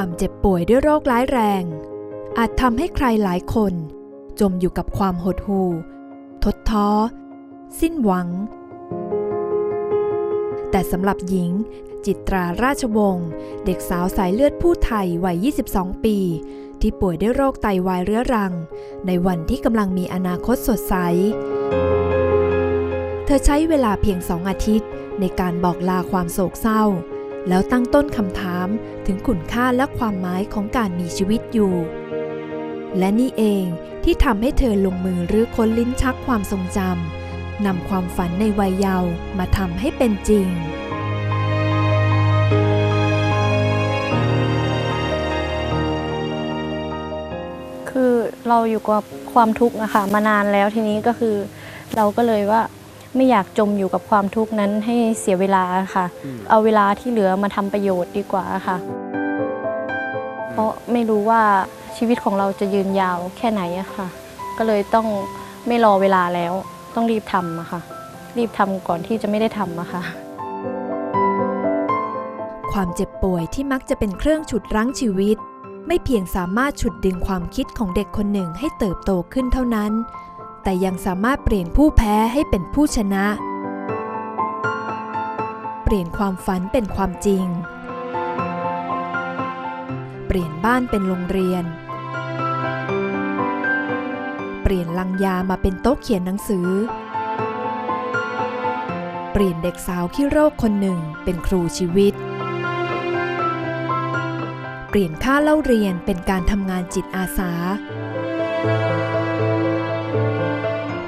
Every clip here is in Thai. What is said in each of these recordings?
ความเจ็บป่วยด้วยโรคร้ายแรง อาจทำให้ใครหลายคน จมอยู่กับความหดหู่ ทดท้อ สิ้นหวัง แต่สำหรับหญิง จิตราราชวงศ์เด็กสาวสายเลือดผู้ไทยวัย 22 ปี ที่ป่วยด้วยโรคไตวายเรื้อรัง ในวันที่กำลังมีอนาคตสดใส เธอใช้เวลาเพียงสองอาทิตย์ในการบอกลาความโศกเศร้า แล้วตั้งต้นคำถามถึงคุณค่าและความหมายของการมีชีวิตอยู่ และนี่เองที่ทำให้เธอลงมือรื้อค้นลิ้นชักความทรงจำนำความฝันในวัยเยาว์มาทำให้เป็นจริงคือเราอยู่กับความทุกข์อะค่ะมานานแล้วทีนี้ก็คือ เราก็เลยว่า ไม่อยากจมอยู่กับความทุกข์นั้นให้เสียเวลาค่ะอืมเอาเวลาที่เหลือมาทำประโยชน์ดีกว่าค่ะ เพราะไม่รู้ว่าชีวิตของเราจะยืนยาวแค่ไหนอะค่ะ ก็เลยต้องไม่รอเวลาแล้ว ต้องรีบทำอะค่ะ รีบทำก่อนที่จะไม่ได้ทำอะค่ะ ความเจ็บป่วยที่มักจะเป็นเครื่องฉุดรั้งชีวิต ไม่เพียงสามารถฉุดดึงความคิดของเด็กคนหนึ่งให้เติบโตขึ้นเท่านั้น แต่ยังสามารถเปลี่ยนผู้แพ้ให้เป็นผู้ชนะ เปลี่ยนความฝันเป็นความจริง เปลี่ยนบ้านเป็นโรงเรียน เปลี่ยนลังยามาเป็นโต๊ะเขียนหนังสือ เปลี่ยนเด็กสาวขี้โรคคนหนึ่งเป็นครูชีวิตเปลี่ยนค่าเล่าเรียนเป็นการทำงานจิตอาสา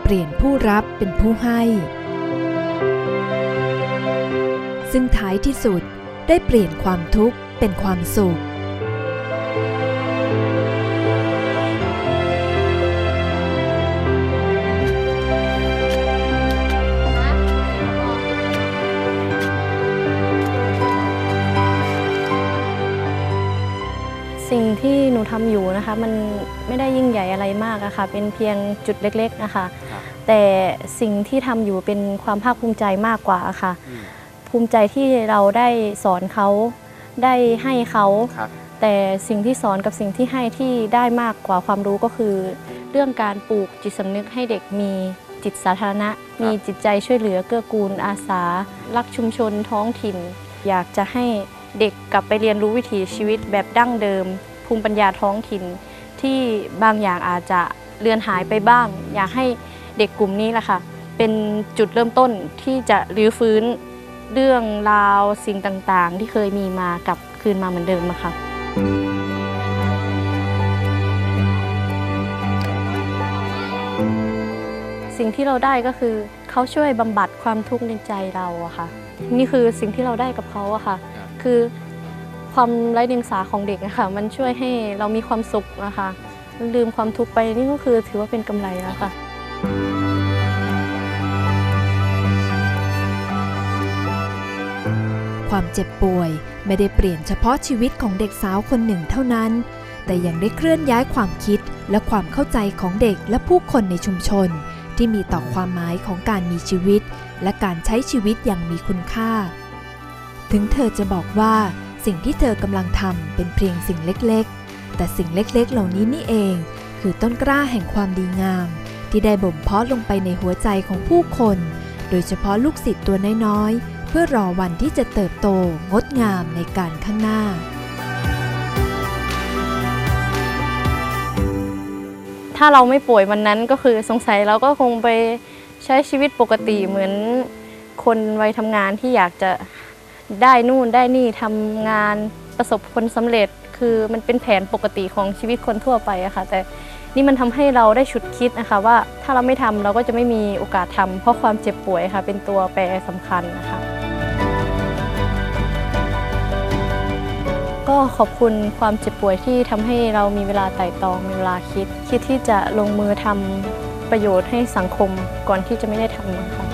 เปลี่ยนผู้รับเป็นผู้ให้ ซึ่งท้ายที่สุดได้เปลี่ยนความทุกข์เป็นความสุข สิ่งที่หนูทำอยู่นะคะมัน ไม่ได้ยิ่งใหญ่อะไรมากอะค่ะ เป็นเพียงจุดเล็กๆนะคะครับแต่สิ่งที่ทำอยู่เป็นความภาคภูมิใจมากกว่าค่ะอืมภูมิใจที่เราได้สอนเขาได้ให้เขา ครับแต่สิ่งที่สอนกับสิ่งที่ให้ที่ได้มากกว่าความรู้ก็คือ เรื่องการปลูกจิตสำนึกให้เด็กมีจิตสาธารณะ มีจิตใจช่วยเหลือเกื้อกูลอาสา รักชุมชนท้องถิ่น อยากจะให้เด็กกลับไปเรียนรู้วิถีชีวิตแบบดั้งเดิม ภูมิปัญญาท้องถิ่น ที่บางอย่างอาจจะเลือนหายไปบ้าง อยากให้เด็กกลุ่มนี้แหละค่ะ เป็นจุดเริ่มต้นที่จะรื้อฟื้นเรื่องราวสิ่งต่างๆ ที่เคยมีมากลับคืนมาเหมือนเดิมอะค่ะสิ่งที่เราได้ก็คือเขาช่วยบำบัดความทุกข์ในใจเราอะค่ะ นี่คือสิ่งที่เราได้กับเขาอะค่ะครับคือ ความไร้เดียงสาของเด็กอะคะมันช่วยให้เรามีความสุขนะคะลืมความทุกข์ไปนี่ก็คือถือว่าเป็นกำไรแล้วค่ะความเจ็บป่วยไม่ได้เปลี่ยนเฉพาะชีวิตของเด็กสาวคนหนึ่งเท่านั้น แต่ยังได้เคลื่อนย้ายความคิดและความเข้าใจของเด็กและผู้คนในชุมชน ที่มีต่อความหมายของการมีชีวิต และการใช้ชีวิตอย่างมีคุณค่า ถึงเธอจะบอกว่า สิ่งที่เธอกำลังทำเป็นเพียงสิ่งเล็กๆ แต่สิ่งเล็กๆ เหล่านี้นี่เอง คือต้นกล้าแห่งความดีงาม ที่ได้บ่มเพาะลงไปในหัวใจของผู้คน โดยเฉพาะลูกศิษย์ตัวน้อยๆ เพื่อรอวันที่จะเติบโตงดงามในการข้างหน้าถ้าเราไม่ป่วยวันนั้นก็คือสงสัยเราก็คงไปใช้ชีวิตปกติเหมือนคนวัยทำงานที่อยากจะ ได้นู่นได้นี่ทำงานประสบผลสำเร็จ คือมันเป็นแผนปกติของชีวิตคนทั่วไปอะค่ะ แต่นี่มันทำให้เราได้ฉุดคิดนะคะว่าถ้าเราไม่ทำเราก็จะไม่มีโอกาสทำเพราะความเจ็บป่วยค่ะ เป็นตัวแปรสำคัญนะคะก็ขอบคุณความเจ็บป่วยที่ทำให้เรามีเวลาไต่ตองมีเวลาคิด คิดที่จะลงมือทำประโยชน์ให้สังคมก่อนที่จะไม่ได้ทำนะคะ